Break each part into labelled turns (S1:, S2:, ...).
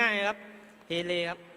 S1: ง่ายๆครับเฮเลครับ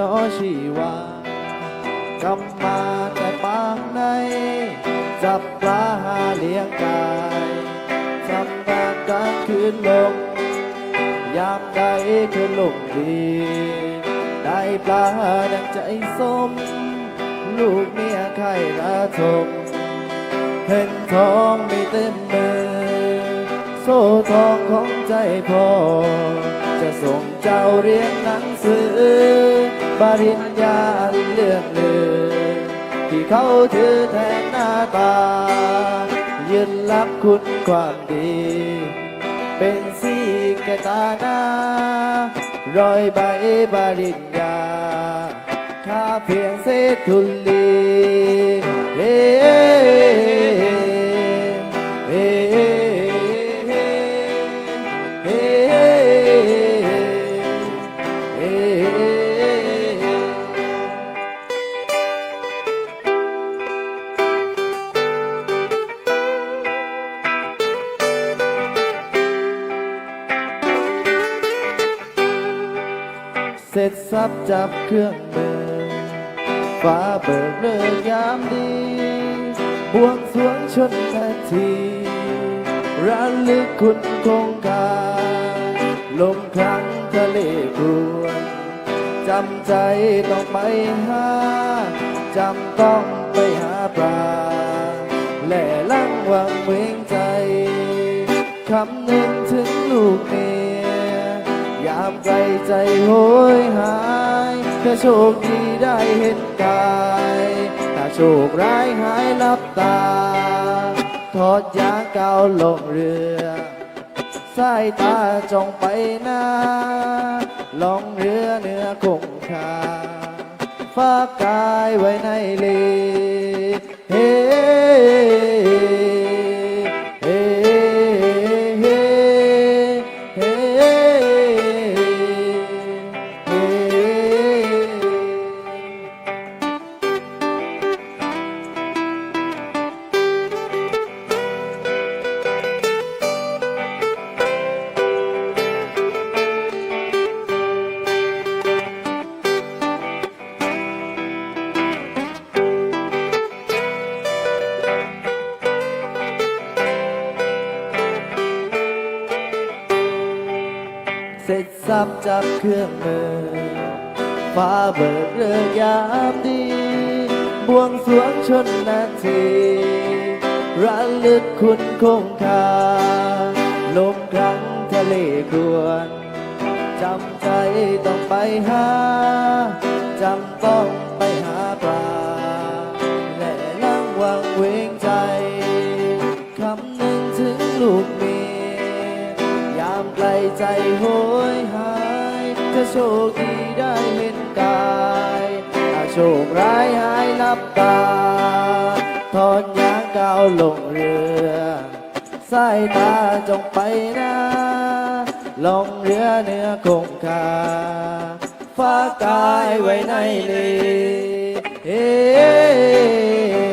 S2: นอชีวากำมาแต่ปางในจับปลาหาเลี้ยงกายทำงานกลางคืนลงยามใดคืนลงดีได้ปลาดังใจสม ลูกเมียไข่ระทมเห็นทองไม่เต็มมือ โซ่ทองของใจพ่อ จะส่งเจ้าเรียนหนังสือ ปริญญาอันเลื่องลือที่เขาถือแทนหน้าตา ยืนรับคุณความดี เป็นสีแก่ตาหน้ารอยใบปริญญาค่าเพียงเศษทุลีเฮ้เฮ้เฮ้เฮ้เฮ้ เสร็จสับจับเครื่องมือฟ้าเบิกเลิกยามดีบวงสรวงชนนาทีระลึกคุณคงคาลมครั้งทะเลพรวนจำใจต้องไปหาจำต้องไปหาปลาแหล่ลังวังเวงใจ คำนึงถึงลูกเมีามไกลใจโหยหายถ้าโชคดีได้เห็นกายถ้าโชคร้ายหายลับตา ทอดยางก้าลงเรือสายตาจ้องไปหน้าลองเรือเหนือคงคาฝากกายไว้ในเลเฮ้ สร็จสับจับเครื่องมือ ฟ้าเบิกเรือยามดี บวงสรวงชนนาทีระลึกคุณคงคา ลมครั้งทะเลกรวนจำใจต้องไปหาจำต้องไป โชคดีได้เห็นกายถ้าโชคร้ายหายลับตาทอนยางก้าวลงเรือสายตาจงไปนะลงเรือเหนือคงคาฝากกายไว้ในเลเฮ้